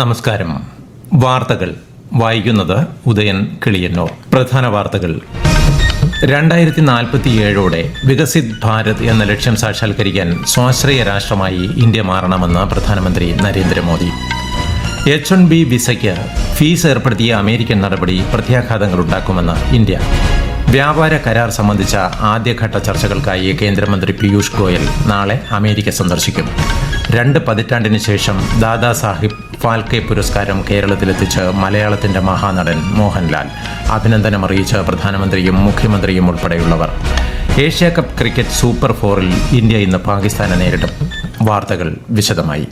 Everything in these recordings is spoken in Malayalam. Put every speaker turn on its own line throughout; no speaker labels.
നമസ്കാരം. വാർത്തകൾ വായിക്കുന്നത് ഉദയൻ കിളിയന്നൂർ. പ്രധാന വാർത്തകൾ. രണ്ടായിരത്തി നാൽപ്പത്തിയേഴോടെ വികസിത് ഭാരത് എന്ന ലക്ഷ്യം സാക്ഷാത്കരിക്കാൻ സ്വാശ്രയ രാഷ്ട്രമായി ഇന്ത്യ മാറണമെന്ന് പ്രധാനമന്ത്രി നരേന്ദ്രമോദി. എച്ച് വൺ ബി വിസയ്ക്ക് ഫീസ് ഏർപ്പെടുത്തിയ അമേരിക്കൻ നടപടി പ്രത്യാഘാതങ്ങളുണ്ടാക്കുമെന്ന് ഇന്ത്യ. വ്യാപാര കരാർ സംബന്ധിച്ച ആദ്യഘട്ട ചർച്ചകൾക്കായി കേന്ദ്രമന്ത്രി പീയൂഷ് ഗോയൽ നാളെ അമേരിക്ക സന്ദർശിക്കും. രണ്ട് പതിറ്റാണ്ടിന് ശേഷം ദാദാ സാഹിബ് ഫാൽക്കെ പുരസ്കാരം കേരളത്തിലെത്തിച്ച് മലയാളത്തിന്റെ മഹാനടൻ മോഹൻലാൽ അഭിനന്ദനം അറിയിച്ച പ്രധാനമന്ത്രിയും മുഖ്യമന്ത്രിയും ഉൾപ്പെടെയുള്ളവർ. ഏഷ്യ കപ്പ് ക്രിക്കറ്റ് സൂപ്പർ ഫോറിൽ ഇന്ത്യ ഇന്ന് പാകിസ്ഥാനെ നേരിടും. വാർത്തകൾ വിശദമായി.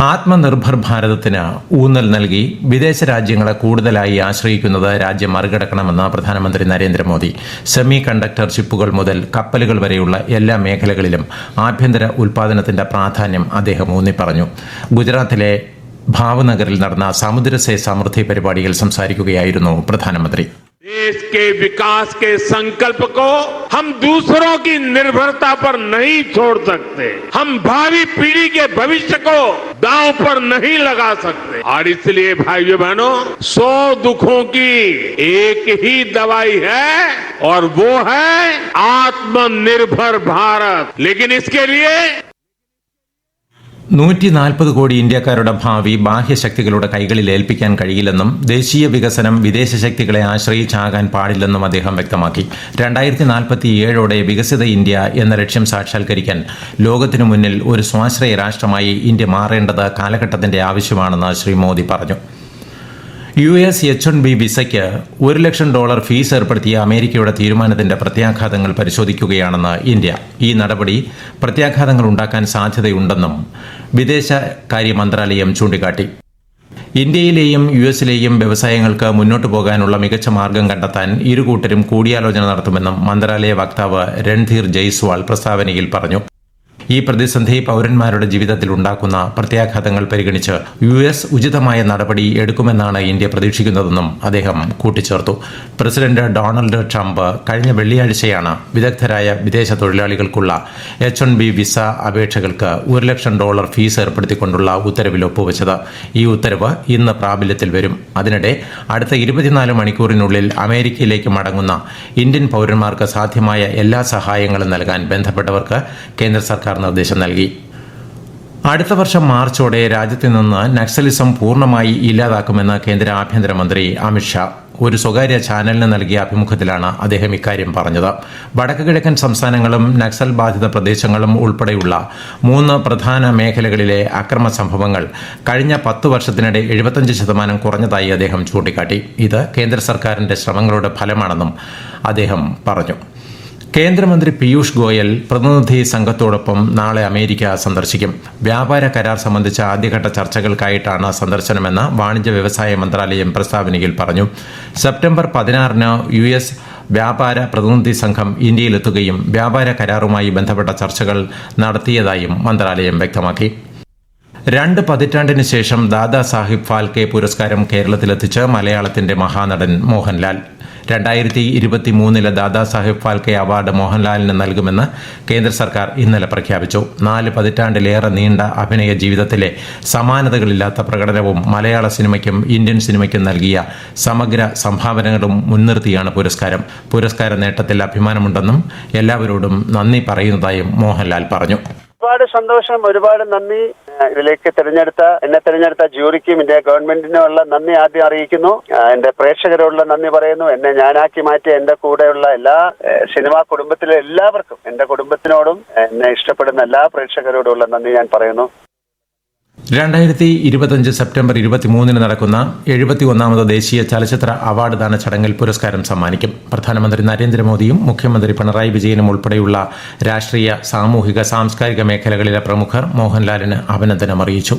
ആത്മനിർഭർ ഭാരതത്തിന് ഊന്നൽ നൽകി വിദേശ രാജ്യങ്ങളെ കൂടുതലായി ആശ്രയിക്കുന്നത് രാജ്യം മറികടക്കണമെന്ന് പ്രധാനമന്ത്രി നരേന്ദ്രമോദി. സെമി കണ്ടക്ടർ ചിപ്പുകൾ മുതൽ കപ്പലുകൾ വരെയുള്ള എല്ലാ മേഖലകളിലും ആഭ്യന്തര ഉൽപാദനത്തിന്റെ പ്രാധാന്യം അദ്ദേഹം ഊന്നിപ്പറഞ്ഞു. ഗുജറാത്തിലെ ഭാവനഗറിൽ നടന്ന സമുദ്രസേ സമൃദ്ധി പരിപാടിയിൽ സംസാരിക്കുകയായിരുന്നു പ്രധാനമന്ത്രി.
देश के विकास के संकल्प को हम दूसरों की निर्भरता पर नहीं छोड़ सकते। हम भावी पीढ़ी के भविष्य को दांव पर नहीं लगा सकते। और इसलिए भाइयों बहनों, सौ दुखों की एक ही दवाई है, और वो है आत्मनिर्भर भारत। लेकिन इसके लिए
നൂറ്റി നാൽപ്പത് കോടി ഇന്ത്യക്കാരുടെ ഭാവി ബാഹ്യശക്തികളുടെ കൈകളിൽ ഏൽപ്പിക്കാൻ കഴിയില്ലെന്നും ദേശീയ വികസനം വിദേശ ശക്തികളെ ആശ്രയിച്ചാകാൻ പാടില്ലെന്നും അദ്ദേഹം വ്യക്തമാക്കി. രണ്ടായിരത്തി നാൽപ്പത്തി ഏഴോടെ വികസിത ഇന്ത്യ എന്ന ലക്ഷ്യം സാക്ഷാത്കരിക്കാൻ ലോകത്തിനു മുന്നിൽ ഒരു സ്വാശ്രയ രാഷ്ട്രമായി ഇന്ത്യ മാറേണ്ടത് കാലഘട്ടത്തിന്റെ ആവശ്യമാണെന്ന് ശ്രീ മോദി പറഞ്ഞു. U S H one B വിസയ്ക്ക് ഒരു ലക്ഷം ഡോളർ ഫീസ് ഏർപ്പെടുത്തിയ അമേരിക്കയുടെ തീരുമാനത്തിന്റെ പ്രത്യാഘാതങ്ങൾ പരിശോധിക്കുകയാണെന്ന് ഇന്ത്യ. ഈ നടപടി പ്രത്യാഘാതങ്ങൾ ഉണ്ടാക്കാൻ സാധ്യതയുണ്ടെന്നും വിദേശകാര്യ മന്ത്രാലയം ചൂണ്ടിക്കാട്ടി. ഇന്ത്യയിലെയും യു എസിലെയും വ്യവസായങ്ങൾക്ക് മുന്നോട്ടു പോകാനുള്ള മികച്ച മാർഗം കണ്ടെത്താൻ ഇരുകൂട്ടരും കൂടിയാലോചന നടത്തുമെന്നും മന്ത്രാലയ വക്താവ് രൺധീർ ജയ്സ്വാൾ പ്രസ്താവനയിൽ പറഞ്ഞു. ഈ പ്രതിസന്ധി പൗരന്മാരുടെ ജീവിതത്തിൽ ഉണ്ടാക്കുന്ന പ്രത്യാഘാതങ്ങൾ പരിഗണിച്ച് യു എസ് ഉചിതമായ നടപടി എടുക്കുമെന്നാണ് ഇന്ത്യ പ്രതീക്ഷിക്കുന്നതെന്നും അദ്ദേഹം കൂട്ടിച്ചേർത്തു. പ്രസിഡന്റ് ഡൊണാൾഡ് ട്രംപ് കഴിഞ്ഞ വെള്ളിയാഴ്ചയാണ് വിദഗ്ധരായ വിദേശ തൊഴിലാളികൾക്കുള്ള എച്ച് വൺ ബി വിസ അപേക്ഷകൾക്ക് ഒരു ലക്ഷം ഡോളർ ഫീസ് ഏർപ്പെടുത്തിക്കൊണ്ടുള്ള ഉത്തരവിൽ ഒപ്പുവെച്ചത്. ഈ ഉത്തരവ് ഇന്ന് പ്രാബല്യത്തിൽ വരും. അതിനിടെ അടുത്ത ഇരുപത്തിനാല് മണിക്കൂറിനുള്ളിൽ അമേരിക്കയിലേക്ക് മടങ്ങുന്ന ഇന്ത്യൻ പൗരന്മാർക്ക് സാധ്യമായ എല്ലാ സഹായങ്ങളും നൽകാൻ ബന്ധപ്പെട്ടവർക്ക് കേന്ദ്ര സർക്കാർ നിർദ്ദേശം നൽകി. അടുത്ത വർഷം മാർച്ചോടെ രാജ്യത്ത് നിന്ന് നക്സലിസം പൂർണമായി ഇല്ലാതാക്കുമെന്ന് കേന്ദ്ര ആഭ്യന്തരമന്ത്രി അമിത്ഷാ ഒരു സ്വകാര്യ ചാനലിന് നൽകിയ അഭിമുഖത്തിലാണ് അദ്ദേഹം ഇക്കാര്യം പറഞ്ഞത്. വടക്ക് കിഴക്കൻ സംസ്ഥാനങ്ങളും നക്സൽ ബാധിത പ്രദേശങ്ങളും ഉൾപ്പെടെയുള്ള മൂന്ന് പ്രധാന മേഖലകളിലെ അക്രമ സംഭവങ്ങൾ കഴിഞ്ഞ പത്ത് വർഷത്തിനിടെ എഴുപത്തഞ്ച് ശതമാനം കുറഞ്ഞതായി അദ്ദേഹം ചൂണ്ടിക്കാട്ടി. ഇത് കേന്ദ്ര സർക്കാരിന്റെ ശ്രമങ്ങളുടെ ഫലമാണെന്നും അദ്ദേഹം പറഞ്ഞു. കേന്ദ്രമന്ത്രി പീയൂഷ് ഗോയൽ പ്രതിനിധി സംഘത്തോടൊപ്പം നാളെ അമേരിക്ക സന്ദർശിക്കും. വ്യാപാര കരാർ സംബന്ധിച്ച ആദ്യഘട്ട ചർച്ചകൾക്കായിട്ടാണ് സന്ദർശനമെന്ന് വാണിജ്യ വ്യവസായ മന്ത്രാലയം പ്രസ്താവനയിൽ പറഞ്ഞു. സെപ്റ്റംബർ പതിനാറിന് യു എസ് വ്യാപാര പ്രതിനിധി സംഘം ഇന്ത്യയിലെത്തുകയും വ്യാപാര കരാറുമായി ബന്ധപ്പെട്ട ചർച്ചകൾ നടത്തിയതായും മന്ത്രാലയം വ്യക്തമാക്കി. രണ്ട് പതിറ്റാണ്ടിന് ശേഷം ദാദാ സാഹിബ് ഫാൽക്കെ പുരസ്കാരം കേരളത്തിലെത്തിച്ച് മലയാളത്തിന്റെ മഹാനടൻ മോഹൻലാൽ. രണ്ടായിരത്തി ഇരുപത്തി മൂന്നിലെ ദാദാസാഹിബ് ഫാൽക്കെ അവാർഡ് മോഹൻലാലിന് നൽകുമെന്ന് കേന്ദ്ര സർക്കാർ ഇന്നലെ പ്രഖ്യാപിച്ചു. നാല് പതിറ്റാണ്ടിലേറെ നീണ്ട അഭിനയ ജീവിതത്തിലെ സമാനതകളില്ലാത്ത പ്രകടനവും മലയാള സിനിമയ്ക്കും ഇന്ത്യൻ സിനിമയ്ക്കും നൽകിയ സമഗ്ര സംഭാവനകളും മുൻനിർത്തിയാണ് പുരസ്കാരം. പുരസ്കാര നേട്ടത്തിൽ അഭിമാനമുണ്ടെന്നും എല്ലാവരോടും നന്ദി പറയുന്നതായും മോഹൻലാൽ പറഞ്ഞു.
ഒരുപാട് സന്തോഷം ഒരുപാട് നന്ദി. ഇതിലേക്ക് തിരഞ്ഞെടുത്ത എന്നെ തിരഞ്ഞെടുത്ത ജൂറിക്കും ഇന്ത്യ ഗവൺമെന്റിനുമുള്ള നന്ദി ആദ്യം അറിയിക്കുന്നു. എന്റെ പ്രേക്ഷകരോടുള്ള നന്ദി പറയുന്നു. എന്നെ ഞാനാക്കി മാറ്റിയ എന്റെ കൂടെയുള്ള എല്ലാ സിനിമാ കുടുംബത്തിലെ എല്ലാവർക്കും എന്റെ കുടുംബത്തിനോടും എന്നെ ഇഷ്ടപ്പെടുന്ന എല്ലാ പ്രേക്ഷകരോടുള്ള നന്ദി ഞാൻ പറയുന്നു.
രണ്ടായിരത്തി ഇരുപത്തഞ്ച് സെപ്റ്റംബർ ഇരുപത്തിമൂന്നിന് നടക്കുന്ന എഴുപത്തി ഒന്നാമത് ദേശീയ ചലച്ചിത്ര അവാർഡ് ദാന ചടങ്ങിൽ പുരസ്കാരം സമ്മാനിക്കും. പ്രധാനമന്ത്രി നരേന്ദ്രമോദിയും മുഖ്യമന്ത്രി പിണറായി വിജയനും ഉൾപ്പെടെയുള്ള രാഷ്ട്രീയ സാമൂഹിക സാംസ്കാരിക മേഖലകളിലെ പ്രമുഖർ മോഹൻലാലിന് അഭിനന്ദനം അറിയിച്ചു.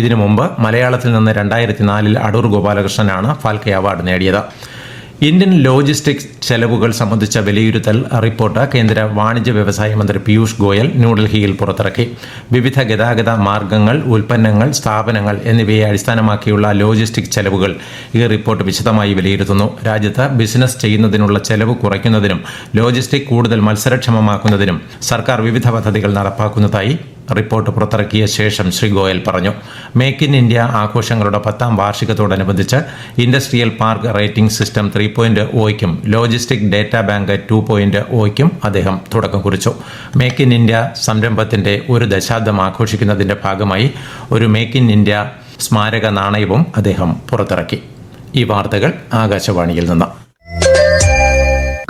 ഇതിനു മുമ്പ് മലയാളത്തിൽ നിന്ന് രണ്ടായിരത്തി നാലിൽ അടൂർ ഗോപാലകൃഷ്ണനാണ് ഫാൽക്കെ അവാർഡ് നേടിയത്. ഇന്ത്യൻ ലോജിസ്റ്റിക്സ് ചെലവുകൾ സംബന്ധിച്ച വിലയിരുത്തൽ റിപ്പോർട്ട് കേന്ദ്ര വാണിജ്യ വ്യവസായ മന്ത്രി പീയൂഷ് ഗോയൽ ന്യൂഡൽഹിയിൽ പുറത്തിറക്കി. വിവിധ ഗതാഗത മാർഗങ്ങൾ ഉൽപ്പന്നങ്ങൾ സ്ഥാപനങ്ങൾ എന്നിവയെ അടിസ്ഥാനമാക്കിയുള്ള ലോജിസ്റ്റിക് ചെലവുകൾ ഈ റിപ്പോർട്ട് വിശദമായി വിലയിരുത്തുന്നു. രാജ്യത്ത് ബിസിനസ് ചെയ്യുന്നതിനുള്ള ചെലവ് കുറയ്ക്കുന്നതിനും ലോജിസ്റ്റിക് കൂടുതൽ മത്സരക്ഷമമാക്കുന്നതിനും സർക്കാർ വിവിധ പദ്ധതികൾ നടപ്പാക്കുന്നതായി റിപ്പോർട്ട് പുറത്തിറക്കിയ ശേഷം ശ്രീ ഗോയൽ പറഞ്ഞു മേക്ക് ഇൻ ഇന്ത്യ ആഘോഷങ്ങളുടെ പത്താം വാർഷികത്തോടനുബന്ധിച്ച് industrial park rating system three point ഒയ്ക്കും logistic data bank two point ഒയ്ക്കും അദ്ദേഹം തുടക്കം കുറിച്ചു. മേക്ക് ഇൻ ഇന്ത്യ സംരംഭത്തിന്റെ ഒരു ദശാബ്ദം ആഘോഷിക്കുന്നതിന്റെ ഭാഗമായി ഒരു മേക്ക് ഇൻ ഇന്ത്യ സ്മാരക നാണയവും അദ്ദേഹം പുറത്തിറക്കി. ഈ വാർത്തകൾ ആകാശവാണിയിൽ നിന്ന്.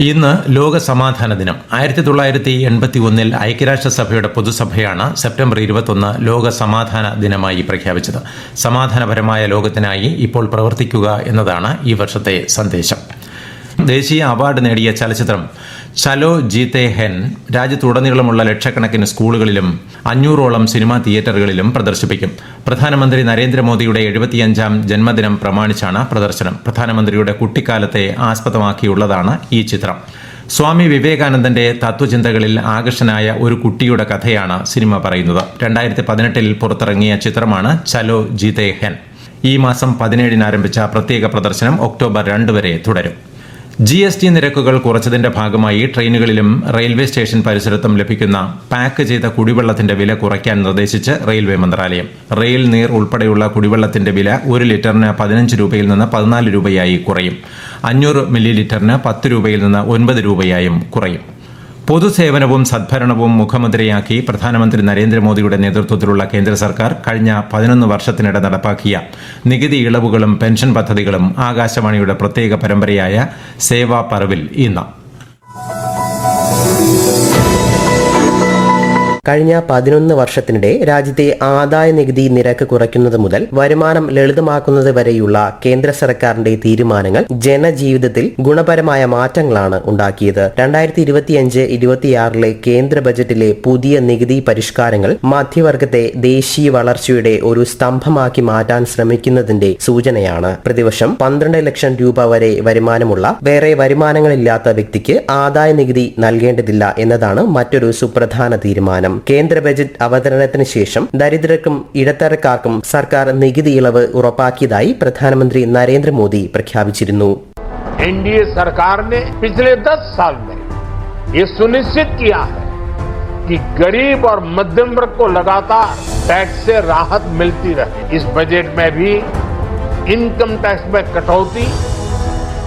ഇന്ന് ലോക സമാധാന ദിനം. ആയിരത്തി തൊള്ളായിരത്തി എൺപത്തി ഒന്നിൽ ഐക്യരാഷ്ട്രസഭയുടെ പൊതുസഭയാണ് സെപ്റ്റംബർ ഇരുപത്തൊന്ന് ലോക സമാധാന ദിനമായി പ്രഖ്യാപിച്ചത്. സമാധാനപരമായ ലോകത്തിനായി ഇപ്പോൾ പ്രവർത്തിക്കുക എന്നതാണ് ഈ വർഷത്തെ സന്ദേശം. ദേശീയ അവാർഡ് നേടിയ ചലച്ചിത്രം ചലോ ജീത്തെ ഹെൻ രാജ്യത്തുടനീളമുള്ള ലക്ഷക്കണക്കിന് സ്കൂളുകളിലും അഞ്ഞൂറോളം സിനിമാ തിയേറ്ററുകളിലും പ്രദർശിപ്പിക്കും. പ്രധാനമന്ത്രി നരേന്ദ്രമോദിയുടെ എഴുപത്തിയഞ്ചാം ജന്മദിനം പ്രമാണിച്ചാണ് പ്രദർശനം. പ്രധാനമന്ത്രിയുടെ കുട്ടിക്കാലത്തെ ആസ്പദമാക്കിയുള്ളതാണ് ഈ ചിത്രം. സ്വാമി വിവേകാനന്ദന്റെ തത്വചിന്തകളിൽ ആകർഷനായ ഒരു കുട്ടിയുടെ കഥയാണ് സിനിമ പറയുന്നത്. രണ്ടായിരത്തി പതിനെട്ടിൽ പുറത്തിറങ്ങിയ ചിത്രമാണ് ചലോ ജീതേ ഹെൻ. ഈ മാസം പതിനേഴിന് ആരംഭിച്ച പ്രത്യേക പ്രദർശനം ഒക്ടോബർ രണ്ട് വരെ തുടരും. ജി എസ് ടി നിരക്കുകൾ കുറച്ചതിന്റെ ഭാഗമായി ട്രെയിനുകളിലും റെയിൽവേ സ്റ്റേഷൻ പരിസരത്തും ലഭിക്കുന്ന പാക്ക് ചെയ്ത കുടിവെള്ളത്തിന്റെ വില കുറയ്ക്കാൻ നിർദ്ദേശിച്ച് റെയിൽവേ മന്ത്രാലയം. റെയിൽ നീർ ഉൾപ്പെടെയുള്ള കുടിവെള്ളത്തിന്റെ വില ഒരു ലിറ്ററിന് പതിനഞ്ച് രൂപയിൽ നിന്ന് പതിനാല് രൂപയായി കുറയും. അഞ്ഞൂറ് മില്ലി ലിറ്ററിന് പത്ത് രൂപയിൽ നിന്ന് ഒൻപത് രൂപയായും കുറയും. പൊതുസേവനവും സദ്ഭരണവും മുഖമുദ്രയാക്കി പ്രധാനമന്ത്രി നരേന്ദ്രമോദിയുടെ നേതൃത്വത്തിലുള്ള കേന്ദ്ര സർക്കാർ കഴിഞ്ഞ പതിനൊന്ന് വർഷത്തിനിടെ നടപ്പാക്കിയ നികുതി ഇളവുകളും പെൻഷൻ പദ്ധതികളും ആകാശവാണിയുടെ പ്രത്യേക പരമ്പരയായ സേവാ പർവിൽ ഇന്ന്.
കഴിഞ്ഞ പതിനൊന്ന് വർഷത്തിനിടെ രാജ്യത്തെ ആദായ നികുതി നിരക്ക് കുറയ്ക്കുന്നത് മുതൽ വരുമാനം ലളിതമാക്കുന്നത് വരെയുള്ള കേന്ദ്ര സർക്കാരിന്റെ തീരുമാനങ്ങൾ ജനജീവിതത്തിൽ ഗുണപരമായ മാറ്റങ്ങളാണ് ഉണ്ടാക്കിയത്. രണ്ടായിരത്തി ഇരുപത്തിയഞ്ച് ഇരുപത്തിയാറിലെ കേന്ദ്ര ബജറ്റിലെ പുതിയ നികുതി പരിഷ്കാരങ്ങൾ മധ്യവർഗത്തെ ദേശീയ വളർച്ചയുടെ ഒരു സ്തംഭമാക്കി മാറ്റാൻ ശ്രമിക്കുന്നതിന്റെ സൂചനയാണ്. പ്രതിവർഷം പന്ത്രണ്ട് ലക്ഷം രൂപ വരെ വരുമാനമുള്ള വേറെ വരുമാനങ്ങളില്ലാത്ത വ്യക്തിക്ക് ആദായ നികുതി നൽകേണ്ടതില്ല എന്നതാണ് മറ്റൊരു സുപ്രധാന തീരുമാനം. കേന്ദ്ര ബജറ്റ് അവതരണത്തിന് ശേഷം ദരിദ്രർക്കും ഇടത്തരക്കാർക്കും സർക്കാർ നികുതി ഇളവ് ഉറപ്പാക്കിയതായി പ്രധാനമന്ത്രി നരേന്ദ്രമോദി പ്രഖ്യാപിച്ചിരുന്നു
एनडीए सरकार ने पिछले 10 साल में ये सुनिश्चित किया है कि गरीब और मध्यम वर्ग को लगातार टैक्स से राहत मिलती रहे इस बजट में भी इनकम टैक्स में कटौती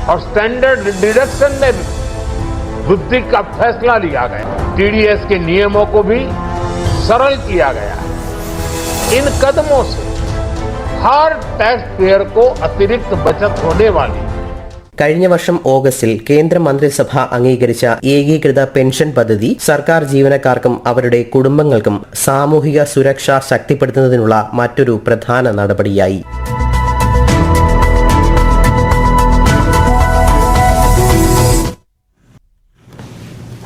और स्टैंडर्ड डिडक्शन में भी वृद्धि का फैसला लिया गया टीडीएस के नियमों को भी सरल किया गया है इन कदमों से हर टैक्स पेयर को अतिरिक्त बचत होने वाली है
കഴിഞ്ഞ വർഷം ഓഗസ്റ്റിൽ കേന്ദ്ര മന്ത്രിസഭ അംഗീകരിച്ച ഏകീകൃത പെൻഷൻ പദ്ധതി സർക്കാർ ജീവനക്കാർക്കും അവരുടെ കുടുംബങ്ങൾക്കും സാമൂഹിക സുരക്ഷ ശക്തിപ്പെടുത്തുന്നതിനുള്ള മറ്റൊരു പ്രധാന നടപടിയായി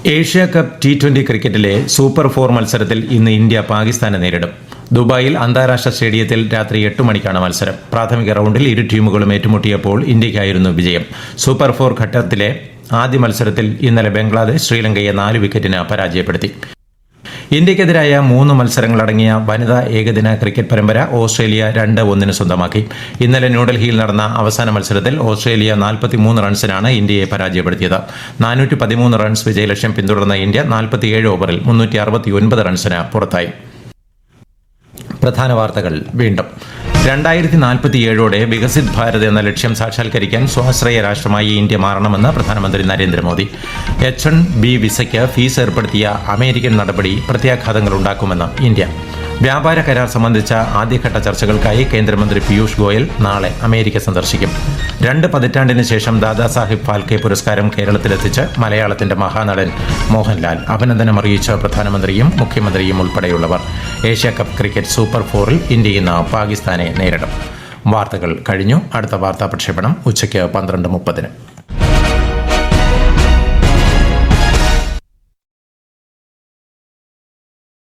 ഏഷ്യ കപ്പ് ടി ട്വന്റി ക്രിക്കറ്റിലെ സൂപ്പർ ഫോർ മത്സരത്തിൽ ഇന്ന് ഇന്ത്യ പാകിസ്ഥാനെ നേരിടും. ദുബായിൽ അന്താരാഷ്ട്ര സ്റ്റേഡിയത്തിൽ രാത്രി എട്ട് മണിക്കാണ് മത്സരം. പ്രാഥമിക റൗണ്ടിൽ ഇരു ടീമുകളും ഏറ്റുമുട്ടിയപ്പോൾ ഇന്ത്യയ്ക്കായിരുന്നു വിജയം. സൂപ്പർ ഫോർ ഘട്ടത്തിലെ ആദ്യ മത്സരത്തിൽ ഇന്നലെ ബംഗ്ലാദേശ് ശ്രീലങ്കയെ നാല് വിക്കറ്റിന് പരാജയപ്പെടുത്തി. ഇന്ത്യക്കെതിരായ മൂന്ന് മത്സരങ്ങളടങ്ങിയ വനിതാ ഏകദിന ക്രിക്കറ്റ് പരമ്പര ഓസ്ട്രേലിയ രണ്ട് ഒന്നിന് സ്വന്തമാക്കി. ഇന്നലെ ന്യൂഡൽഹിയിൽ നടന്ന അവസാന മത്സരത്തിൽ ഓസ്ട്രേലിയ നാൽപ്പത്തിമൂന്ന് റൺസിനാണ് ഇന്ത്യയെ പരാജയപ്പെടുത്തിയത്. നാനൂറ്റി പതിമൂന്ന് റൺസ് വിജയലക്ഷ്യം പിന്തുടർന്ന ഇന്ത്യ നാൽപ്പത്തിയേഴ് ഓവറിൽ മുന്നൂറ്റി അറുപത്തിയൊൻപത് റൺസിന് പുറത്തായി. പ്രധാന വാർത്തകൾ വീണ്ടും. രണ്ടായിരത്തി നാൽപ്പത്തിയേഴോടെ വികസിത് ഭാരത് എന്ന ലക്ഷ്യം സാക്ഷാത്കരിക്കാൻ സ്വാശ്രയ രാഷ്ട്രമായി ഇന്ത്യ മാറണമെന്ന് പ്രധാനമന്ത്രി നരേന്ദ്രമോദി. എച്ച് എൻ ബി വിസയ്ക്ക് ഫീസ് ഏർപ്പെടുത്തിയ അമേരിക്കൻ നടപടി പ്രത്യാഘാതങ്ങൾ ഉണ്ടാക്കുമെന്ന് ഇന്ത്യ. വ്യാപാര കരാർ സംബന്ധിച്ച ആദ്യഘട്ട ചർച്ചകൾക്കായി കേന്ദ്രമന്ത്രി പീയൂഷ് ഗോയൽ നാളെ അമേരിക്ക സന്ദർശിക്കും. രണ്ട് പതിറ്റാണ്ടിന് ശേഷം ദാദാസാഹിബ് ഫാൽക്കെ പുരസ്കാരം കേരളത്തിലെത്തിച്ച് മലയാളത്തിന്റെ മഹാനടൻ മോഹൻലാൽ അഭിനന്ദനം അറിയിച്ച പ്രധാനമന്ത്രിയും മുഖ്യമന്ത്രിയും ഉൾപ്പെടെയുള്ളവർ. ഏഷ്യ കപ്പ് ക്രിക്കറ്റ് സൂപ്പർ ഫോറിൽ ഇന്ത്യ ഇന്ന് പാകിസ്ഥാനെ നേരിടും. വാർത്തകൾ കഴിഞ്ഞു. അടുത്ത വാർത്താ പ്രക്ഷേപണം ഉച്ചയ്ക്ക് പന്ത്രണ്ട് മുപ്പതിന്.